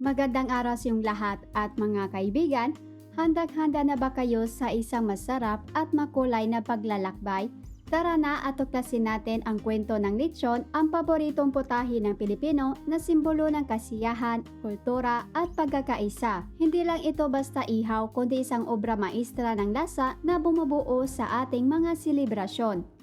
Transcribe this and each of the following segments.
Magandang araw sa iyong lahat at mga kaibigan. Handang-handa na ba kayo sa isang masarap at makulay na paglalakbay? Tara na at tuklasin natin ang kwento ng lechon, ang paboritong putahe ng Pilipino na simbolo ng kasiyahan, kultura at pagkakaisa. Hindi lang ito basta ihaw kundi isang obra maestra ng lasa na bumubuo sa ating mga selebrasyon.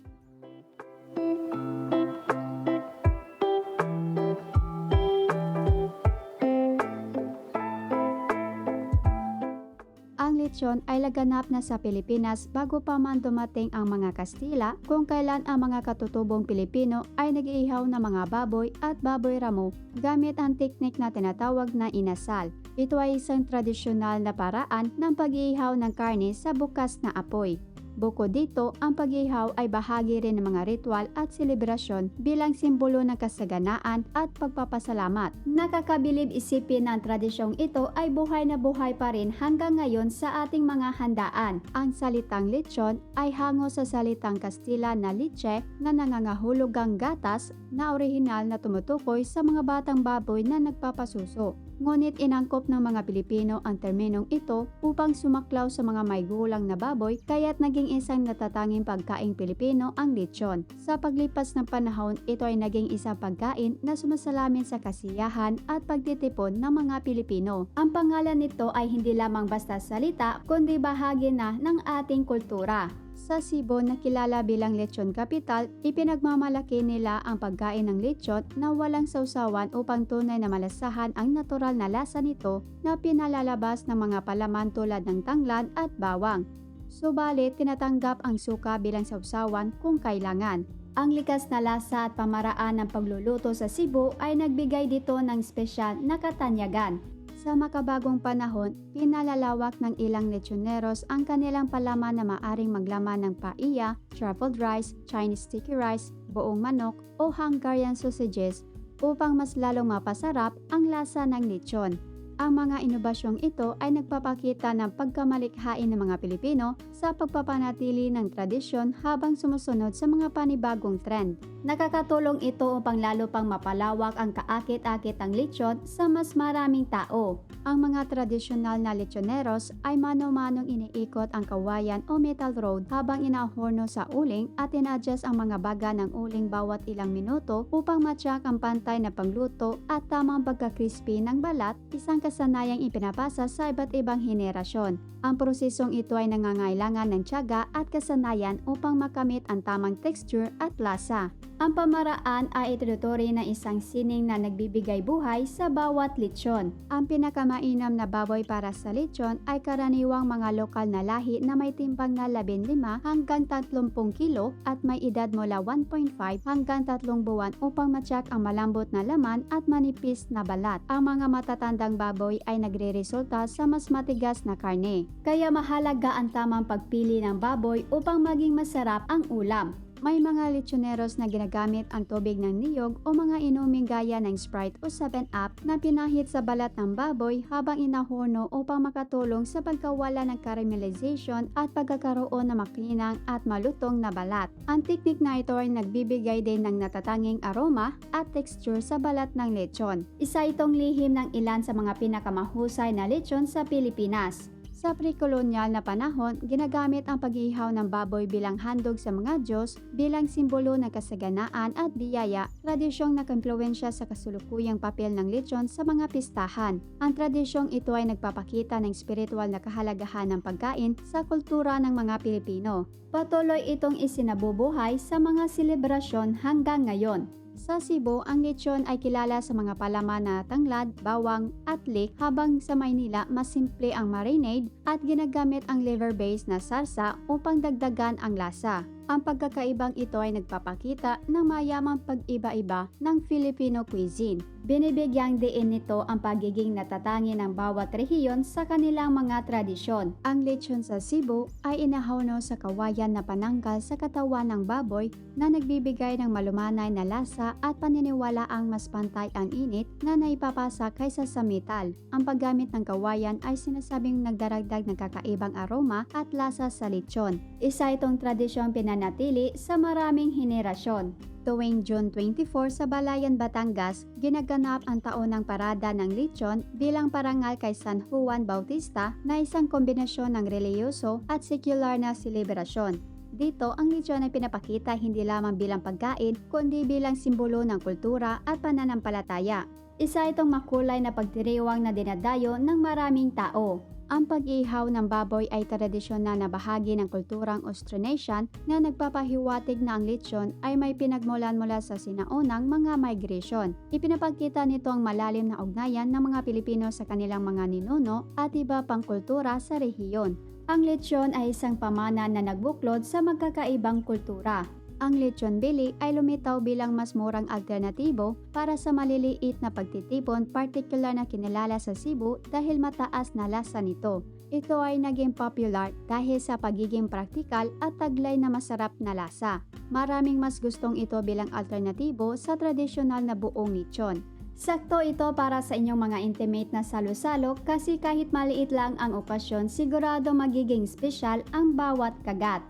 Lechon ay laganap na sa Pilipinas bago pa man dumating ang mga Kastila kung kailan ang mga katutubong Pilipino ay nag-iihaw ng mga baboy at baboy ramo gamit ang teknik na tinatawag na inasal. Ito ay isang tradisyonal na paraan ng pag-iihaw ng karne sa bukas na apoy. Bukod dito, ang pag-ihaw ay bahagi rin ng mga ritual at selebrasyon bilang simbolo ng kasaganaan at pagpapasalamat. Nakakabilib isipin ang tradisyong ito ay buhay na buhay pa rin hanggang ngayon sa ating mga handaan. Ang salitang lechon ay hango sa salitang Kastila na leche na nangangahulugang gatas na orihinal na tumutukoy sa mga batang baboy na nagpapasuso. Ngunit inangkop ng mga Pilipino ang terminong ito upang sumaklaw sa mga may gulang na baboy kaya't naging isang natatanging pagkaing Pilipino ang lechon. Sa paglipas ng panahon, ito ay naging isang pagkain na sumasalamin sa kasiyahan at pagtitipon ng mga Pilipino. Ang pangalan nito ay hindi lamang basta salita kundi bahagi na ng ating kultura. Sa Cebu na kilala bilang lechon capital, ipinagmamalaki nila ang pagkain ng lechon na walang sausawan upang tunay na malasahan ang natural na lasa nito na pinalalabas ng mga palaman tulad ng tanglad at bawang. Subalit, tinatanggap ang suka bilang sausawan kung kailangan. Ang likas na lasa at pamaraan ng pagluluto sa Cebu ay nagbigay dito ng espesyal na katanyagan. Sa makabagong panahon, pinalalawak ng ilang lechoneros ang kanilang palaman na maaring maglaman ng paiya, truffled rice, Chinese sticky rice, buong manok o Hungarian sausages upang mas lalong mapasarap ang lasa ng lechon. Ang mga inobasyong ito ay nagpapakita ng pagkamalikhain ng mga Pilipino sa pagpapanatili ng tradisyon habang sumusunod sa mga panibagong trend. Nakakatulong ito upang lalo pang mapalawak ang kaakit-akit ng lechon sa mas maraming tao. Ang mga tradisyonal na lechoneros ay mano-manong iniikot ang kawayan o metal road habang inahorno sa uling at inadjust ang mga baga ng uling bawat ilang minuto upang matyak ang pantay na pangluto at tamang pagka-crispy ng balat, isang kasanayang ipinapasa sa iba't ibang henerasyon. Ang prosesong ito ay nangangailangan ng tiyaga at kasanayan upang makamit ang tamang texture at lasa. Ang pamaraan ay itinuturing na isang sining na nagbibigay buhay sa bawat lechon. Ang pinakamainam na baboy para sa lechon ay karaniwang mga lokal na lahi na may timbang na 15 hanggang 30 kilo at may edad mula 1.5 hanggang 3 buwan upang matyak ang malambot na laman at manipis na balat. Ang mga matatandang baboy ay nagre-resulta sa mas matigas na karne. Kaya mahalaga ang tamang pagpili ng baboy upang maging masarap ang ulam. May mga lechoneros na ginagamit ang tubig ng niyog o mga inuming gaya ng Sprite o 7-Up na pinahit sa balat ng baboy habang inahorno upang makatulong sa pagkawala ng caramelization at pagkakaroon ng maklinang at malutong na balat. Ang teknik na ito ay nagbibigay din ng natatanging aroma at texture sa balat ng lechon. Isa itong lihim ng ilan sa mga pinakamahusay na lechon sa Pilipinas. Sa pre-kolonyal na panahon, ginagamit ang pag-ihaw ng baboy bilang handog sa mga Diyos bilang simbolo ng kasaganaan at biyaya, tradisyong nakampluensya sa kasulukuyang papel ng lechon sa mga pistahan. Ang tradisyong ito ay nagpapakita ng spiritual na kahalagahan ng pagkain sa kultura ng mga Pilipino. Patuloy itong isinabubuhay sa mga selebrasyon hanggang ngayon. Sa Cebu, ang lechon ay kilala sa mga palaman na tanglad, bawang at leek habang sa Maynila mas simple ang marinade at ginagamit ang liver-based na sarsa upang dagdagan ang lasa. Ang pagkakaibang ito ay nagpapakita ng mayamang pag-iba-iba ng Filipino cuisine. Binibigyang diin nito ang pagiging natatangi ng bawat rehiyon sa kanilang mga tradisyon. Ang lechon sa Cebu ay inahawno sa kawayan na pananggal sa katawan ng baboy na nagbibigay ng malumanay na lasa at paniniwala ang mas pantay ang init na naipapasa kaysa sa metal. Ang paggamit ng kawayan ay sinasabing nagdaragdag ng kakaibang aroma at lasa sa lechon. Isa itong tradisyong pinaniniwala mananatili sa maraming henerasyon. Tuwing June 24 sa Balayan, Batangas, ginaganap ang taon ng parada ng lechon bilang parangal kay San Juan Bautista na isang kombinasyon ng reliyoso at sekular na selebrasyon. Dito, ang lechon ay pinapakita hindi lamang bilang pagkain, kundi bilang simbolo ng kultura at pananampalataya. Isa itong makulay na pagdiriwang na dinadayo ng maraming tao. Ang pag-ihaw ng baboy ay tradisyonal na bahagi ng kulturang Austronesian na nagpapahiwatig na ang lechon ay may pinagmulan mula sa sinaunang mga migration. Ipinapagkita nito ang malalim na ugnayan ng mga Pilipino sa kanilang mga ninuno at iba pang kultura sa rehiyon. Ang lechon ay isang pamana na nagbuklod sa magkakaibang kultura. Ang lechon bili ay lumitaw bilang mas murang alternatibo para sa maliliit na pagtitipon particular na kinilala sa Cebu dahil mataas na lasa nito. Ito ay naging popular dahil sa pagiging praktikal at taglay na masarap na lasa. Maraming mas gustong ito bilang alternatibo sa tradisyonal na buong lechon. Sakto ito para sa inyong mga intimate na salo-salo kasi kahit maliit lang ang okasyon sigurado magiging special ang bawat kagat.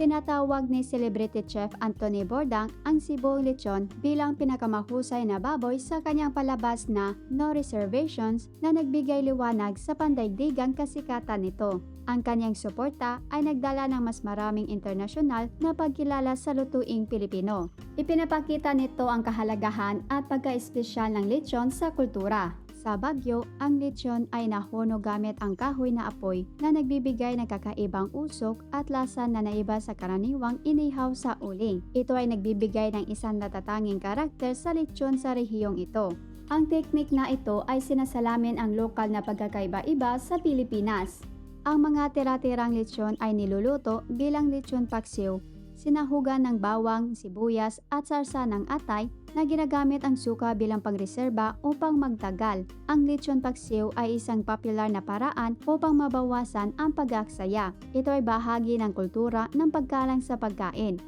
Tinatawag ni celebrity chef Anthony Bordang ang Cebu lechon bilang pinakamahusay na baboy sa kanyang palabas na No Reservations na nagbigay liwanag sa pandaigdigang kasikatan nito. Ang kanyang suporta ay nagdala ng mas maraming internasyonal na pagkilala sa lutuing Pilipino. Ipinapakita nito ang kahalagahan at pagka-espesyal ng lechon sa kultura. Sa Bagyo, ang lechon ay nahuno gamit ang kahoy na apoy na nagbibigay ng kakaibang usok at lasa na naiba sa karaniwang inihaw sa uling. Ito ay nagbibigay ng isang natatanging karakter sa lechon sa rehiyong ito. Ang teknik na ito ay sinasalamin ang lokal na pagkakaiba-iba sa Pilipinas. Ang mga tira-tirang lechon ay niluluto bilang lechon paksiw sinahugan ng bawang, sibuyas at sarsa ng atay na ginagamit ang suka bilang pangreserba upang magtagal. Ang lechon paksiw ay isang popular na paraan upang mabawasan ang pag-aksaya. Ito ay bahagi ng kultura ng pagkalang sa pagkain.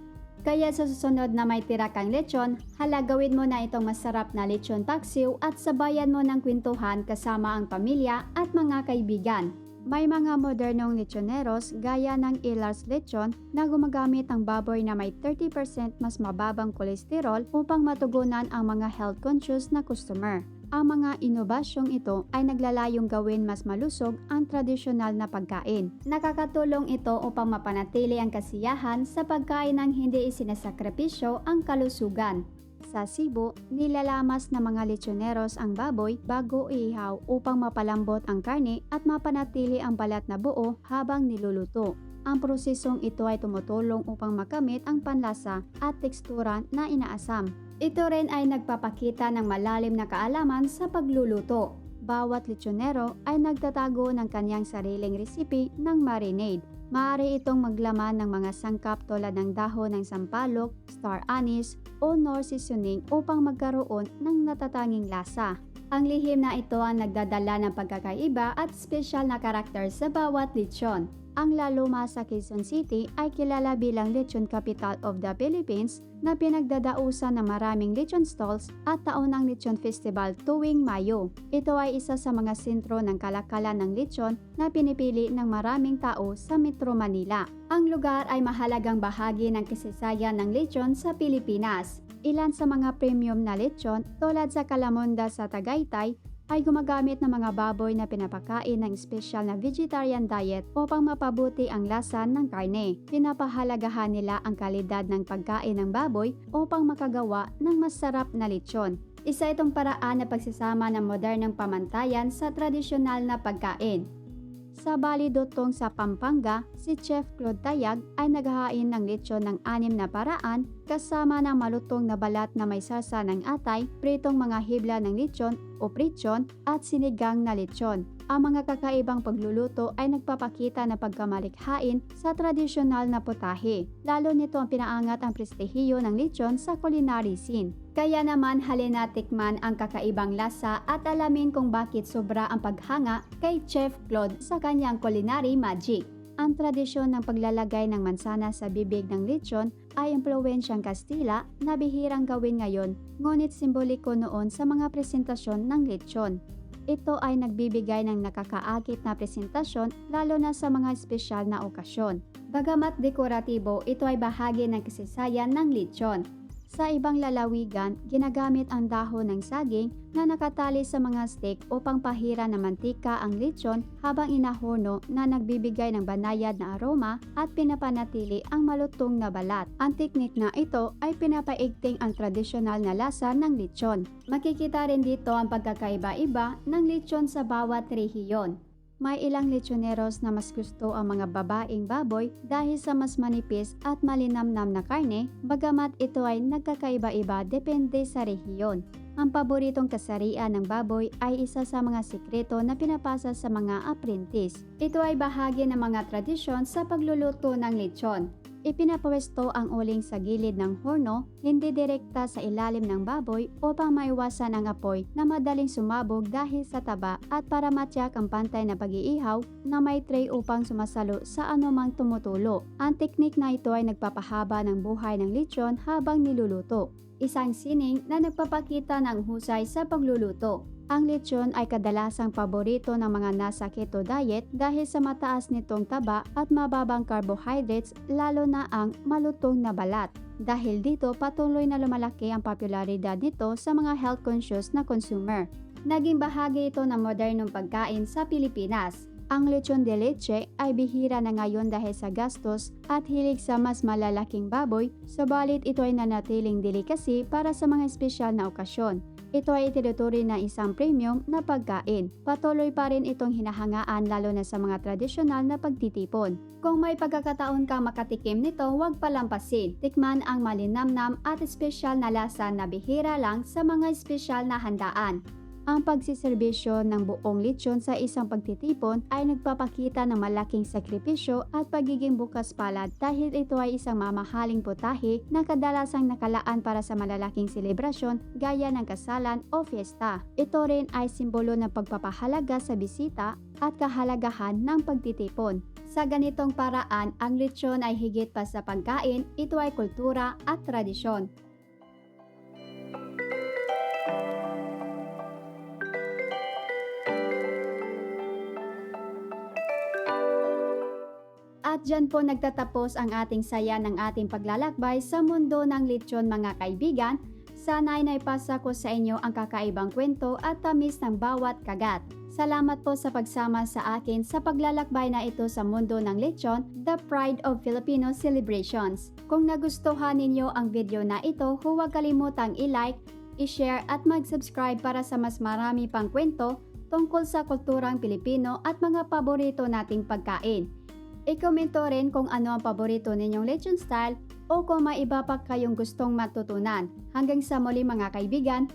Kaya sa susunod na may tira kang lechon, halagawin mo na itong masarap na lechon paksiw at sabayan mo ng kwentuhan kasama ang pamilya at mga kaibigan. May mga modernong lechoneros gaya ng Ilar's Lechon na gumagamit ng baboy na may 30% mas mababang kolesterol upang matugunan ang mga health-conscious na customer. Ang mga inobasyong ito ay naglalayong gawin mas malusog ang tradisyonal na pagkain. Nakakatulong ito upang mapanatili ang kasiyahan sa pagkain ng hindi isinasakripisyo ang kalusugan. Sa Cebu, nilalamas ng mga lechoneros ang baboy bago ihaw upang mapalambot ang karne at mapanatili ang balat na buo habang niluluto. Ang prosesong ito ay tumutulong upang makamit ang panlasa at tekstura na inaasam. Ito rin ay nagpapakita ng malalim na kaalaman sa pagluluto. Bawat lechonero ay nagtatago ng kanyang sariling resipe ng marinade. Maaari itong maglaman ng mga sangkap tulad ng dahon ng sampalok, star anise, o nor seasoning upang magkaroon ng natatanging lasa. Ang lihim na ito ang nagdadala ng pagkakaiba at special na karakter sa bawat lechon. Ang Laluma sa Quezon City ay kilala bilang Lechon Capital of the Philippines na pinagdadausan ng maraming lechon stalls at taon Lechon Festival tuwing Mayo. Ito ay isa sa mga sentro ng kalakalan ng lechon na pinipili ng maraming tao sa Metro Manila. Ang lugar ay mahalagang bahagi ng kasaysayan ng lechon sa Pilipinas. Ilan sa mga premium na lechon tulad sa Calamonda sa Tagaytay ay gumagamit ng mga baboy na pinapakain ng special na vegetarian diet upang mapabuti ang lasa ng karne. Pinapahalagahan nila ang kalidad ng pagkain ng baboy upang makagawa ng masarap na lechon. Isa itong paraan na pagsasama ng modernong pamantayan sa tradisyonal na pagkain. Sa Bali Dotong sa Pampanga, si Chef Claude Tayag ay naghahain ng lechon ng anim na paraan kasama ng malutong na balat na may sarsa ng atay, pritong mga hibla ng lechon o prichon at sinigang na lechon. Ang mga kakaibang pagluluto ay nagpapakita ng pagkamalikhain sa tradisyonal na putahe. Lalo nito ang pinaangat ang prestihiyo ng lechon sa culinary scene. Kaya naman halina tikman ang kakaibang lasa at alamin kung bakit sobra ang paghanga kay Chef Claude sa kanyang culinary magic. Ang tradisyon ng paglalagay ng mansana sa bibig ng lechon ay impluensyang Kastila na bihirang gawin ngayon ngunit simboliko noon sa mga presentasyon ng lechon. Ito ay nagbibigay ng nakakaakit na presentasyon lalo na sa mga espesyal na okasyon. Bagamat dekoratibo, ito ay bahagi ng kasaysayan ng lechon. Sa ibang lalawigan, ginagamit ang dahon ng saging na nakatali sa mga stick upang pahira ng mantika ang lechon habang inahono na nagbibigay ng banayad na aroma at pinapanatili ang malutong na balat. Ang teknik na ito ay pinapaigting ang tradisyonal na lasa ng lechon. Makikita rin dito ang pagkakaiba-iba ng lechon sa bawat rehiyon. May ilang lechoneros na mas gusto ang mga babaeng baboy dahil sa mas manipis at malinamnam na karne, bagamat ito ay nagkakaiba-iba depende sa rehiyon. Ang paboritong kasarian ng baboy ay isa sa mga sikreto na pinapasa sa mga apprentice. Ito ay bahagi ng mga tradisyon sa pagluluto ng lechon. Ipinapwesto ang uling sa gilid ng horno, hindi direkta sa ilalim ng baboy upang maiwasan ang apoy na madaling sumabog dahil sa taba at para matyak ang pantay na pag-iihaw na may tray upang sumasalo sa anumang tumutulo. Ang teknik na ito ay nagpapahaba ng buhay ng lechon habang niluluto. Isang sining na nagpapakita ng husay sa pagluluto. Ang lechon ay kadalasang paborito ng mga nasa keto diet dahil sa mataas nitong taba at mababang carbohydrates lalo na ang malutong na balat. Dahil dito patuloy na lumalaki ang popularidad nito sa mga health conscious na consumer. Naging bahagi ito ng modernong pagkain sa Pilipinas. Ang lechon de leche ay bihira na ngayon dahil sa gastos at hilig sa mas malalaking baboy, subalit ito ay nanatiling delikasi para sa mga espesyal na okasyon. Ito ay itinuturi na isang premium na pagkain. Patuloy pa rin itong hinahangaan lalo na sa mga tradisyonal na pagtitipon. Kung may pagkakataon kang makatikim nito, huwag palampasin. Tikman ang malinamnam at espesyal na lasa na bihira lang sa mga espesyal na handaan. Ang pagsiservisyo ng buong lechon sa isang pagtitipon ay nagpapakita ng malaking sakripisyo at pagiging bukas palad dahil ito ay isang mamahaling putahe na kadalasang nakalaan para sa malalaking selebrasyon gaya ng kasalan o fiesta. Ito rin ay simbolo ng pagpapahalaga sa bisita at kahalagahan ng pagtitipon. Sa ganitong paraan, ang lechon ay higit pa sa pagkain, ito ay kultura at tradisyon. At dyan po nagtatapos ang ating saya ng ating paglalakbay sa mundo ng lechon mga kaibigan. Sana ay naipasa ko sa inyo ang kakaibang kwento at tamis ng bawat kagat. Salamat po sa pagsama sa akin sa paglalakbay na ito sa mundo ng lechon, The Pride of Filipino Celebrations. Kung nagustuhan ninyo ang video na ito, huwag kalimutang i-like, i-share at mag-subscribe para sa mas marami pang kwento tungkol sa kulturang Pilipino at mga paborito nating pagkain. I-komento rin kung ano ang paborito ninyong lechon style o kung may iba pa kayong gustong matutunan. Hanggang sa muli mga kaibigan,